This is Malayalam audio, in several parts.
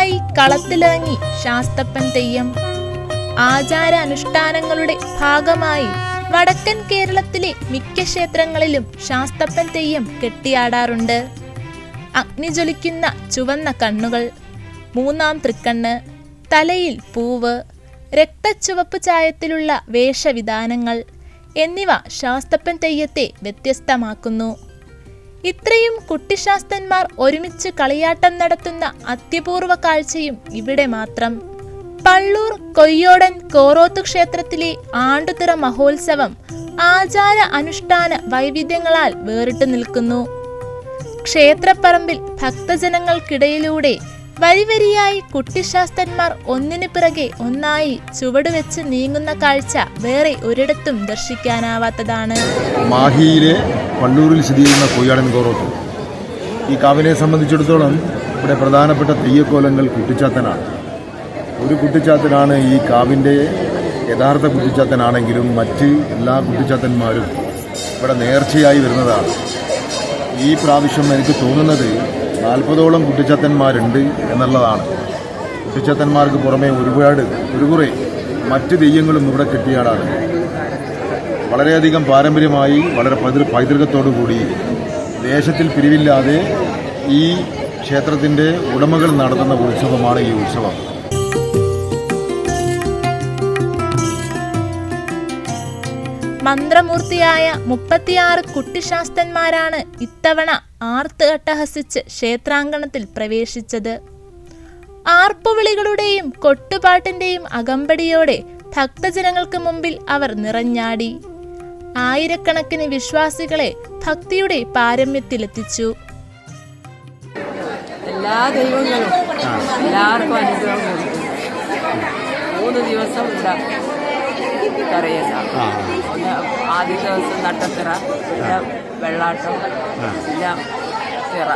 അതിഥിയായി കളത്തിലിറങ്ങി ശാസ്തപ്പൻ തെയ്യം ആചാര അനുഷ്ഠാനങ്ങളുടെ ഭാഗമായി വടക്കൻ കേരളത്തിലെ മിക്ക ക്ഷേത്രങ്ങളിലും ശാസ്തപ്പൻ തെയ്യം കെട്ടിയാടാറുണ്ട്. അഗ്നിജ്വലിക്കുന്ന ചുവന്ന കണ്ണുകൾ മൂന്നാം തൃക്കണ്ണ് തലയിൽ പൂവ് രക്തച്ചുവപ്പ് ചായത്തിലുള്ള വേഷവിധാനങ്ങൾ എന്നിവ ശാസ്തപ്പൻ തെയ്യത്തെ വ്യത്യസ്തമാക്കുന്നു. ഇത്രയും കുട്ടിശാസ്ത്രന്മാർ ഒരുമിച്ച് കളിയാട്ടം നടത്തുന്ന അത്യപൂർവ കാഴ്ചയും ഇവിടെ മാത്രം. പള്ളൂർ കൊയ്യോടൻ കോറോത്ത് ക്ഷേത്രത്തിലെ ആണ്ടുതിറ മഹോത്സവം ആചാര അനുഷ്ഠാന വൈവിധ്യങ്ങളാൽ വേറിട്ടു നിൽക്കുന്നു. ക്ഷേത്രപ്പറമ്പിൽ ഭക്തജനങ്ങൾക്കിടയിലൂടെ വരിവരിയായി കുട്ടിശാസ്ത്രന്മാർ ഒന്നിനു പിറകെ ഒന്നായി ചുവടുവെച്ച് നീങ്ങുന്ന കാഴ്ച വേറെ ഒരിടത്തും ദർശിക്കാനാവാത്തതാണ്. മാഹിയിലെ പള്ളൂരിൽ സ്ഥിതി ചെയ്യുന്ന കൊയ്യാടൻ കോറോത്ത്. ഈ കാവിനെ സംബന്ധിച്ചിടത്തോളം ഇവിടെ പ്രധാനപ്പെട്ട തെയ്യക്കോലങ്ങൾ കുട്ടിച്ചാത്തനാണ്. ഒരു കുട്ടിച്ചാത്തനാണ് ഈ കാവിന്റെ യഥാർത്ഥ കുട്ടിച്ചാത്തനാണെങ്കിലും മറ്റ് എല്ലാ കുട്ടിച്ചാത്തന്മാരും ഇവിടെ നേർച്ചയായി വരുന്നതാണ്. ഈ പ്രാവശ്യം എനിക്ക് തോന്നുന്നത് നാൽപ്പതോളം കുട്ടിച്ചത്തന്മാരുണ്ട് എന്നുള്ളതാണ്. കുട്ടിച്ചത്തന്മാർക്ക് പുറമെ ഒരുപാട് ഒരു കുറെ മറ്റ് തെയ്യങ്ങളും ഇവിടെ കെട്ടിയാടാണ്. വളരെയധികം പാരമ്പര്യമായി വളരെ പൈതൃ പൈതൃകത്തോടു കൂടി ദേശത്തിൽ പിരിവില്ലാതെ ഈ ക്ഷേത്രത്തിന്റെ ഉടമകൾ നടത്തുന്ന ഉത്സവമാണ് ഈ ഉത്സവം. മന്ത്രമൂർത്തിയായ മുപ്പത്തിയാറ് കുട്ടിശാസ്ത്രന്മാരാണ് ഇത്തവണ ആർത്ത് അട്ടഹസിച്ച് ക്ഷേത്രാങ്കണത്തിൽ പ്രവേശിച്ചത്. ആർപ്പുവിളികളുടെയും കൊട്ടുപാട്ടിന്റെയും അകമ്പടിയോടെ ഭക്തജനങ്ങൾക്ക് മുമ്പിൽ അവർ നിറഞ്ഞാടി. ആയിരക്കണക്കിന് വിശ്വാസികളെ ഭക്തിയുടെ പാരമ്യത്തിലെത്തിച്ചു. എല്ലാ ദൈവങ്ങളും എല്ലാവർക്കും അനുഗ്രഹം മൂന്ന് ദിവസം ഇവിടെ കറിയല്ല. പിന്നെ ആദ്യ ദിവസം നട്ടത്തിറ പിന്നെ വെള്ളാട്ടം പിന്നെ തിറ.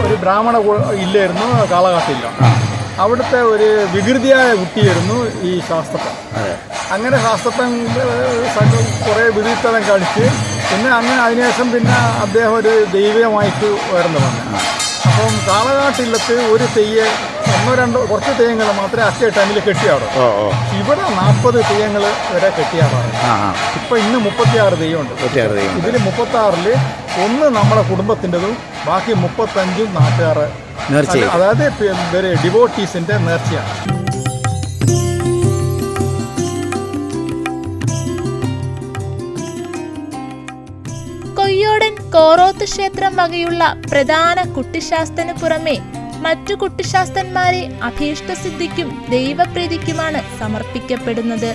ഒരു ബ്രാഹ്മണ ഇല്ലായിരുന്നു കാളകാട്ടില്ല അവിടുത്തെ ഒരു വികൃതിയായ കുട്ടിയായിരുന്നു ഈ ശാസ്ത്രപ്പൻ അങ്ങനെ ശാസ്ത്രപ്പൻ കുറേ വിധിത്തലം കളിച്ച് പിന്നെ അങ്ങനെ അതിനുശേഷം പിന്നെ അദ്ദേഹം ഒരു ദൈവമായിട്ട് ഉയർന്നു വന്നു. അപ്പം കാളകാട്ടില്ലത്ത് ഒരു തെയ്യ ഒന്നോ രണ്ടോ കുറച്ച് തെയ്യങ്ങൾ മാത്രമേ അറ്റേ ടൈമിൽ കെട്ടിയാടും ഇവിടെ നാൽപ്പത് തെയ്യങ്ങൾ വരെ കെട്ടിയാടാണ്. ഇപ്പൊ ഇന്ന് മുപ്പത്തിയാറ് തെയ്യമുണ്ട്. ഇതിൽ മുപ്പത്തി ആറിൽ ഒന്ന് നമ്മുടെ കുടുംബത്തിന്റെതും ബാക്കി മുപ്പത്തഞ്ചും നാട്ടുകാർ. അതായത് ഡിവോട്ടീസിന്റെ നേർച്ചയാണ്. കോറോത്ത് ക്ഷേത്രം വകയുള്ള പ്രധാന കുട്ടിശാസ്ത്രന് പുറമെ മറ്റു കുട്ടിശാസ്ത്രന്മാരെ അഭീഷ്ടസിദ്ധിക്കും ദൈവപ്രീതിക്കുമാണ് സമർപ്പിക്കപ്പെടുന്നത്.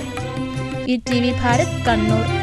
ഈ ടി വി ഭാരത് കണ്ണൂർ.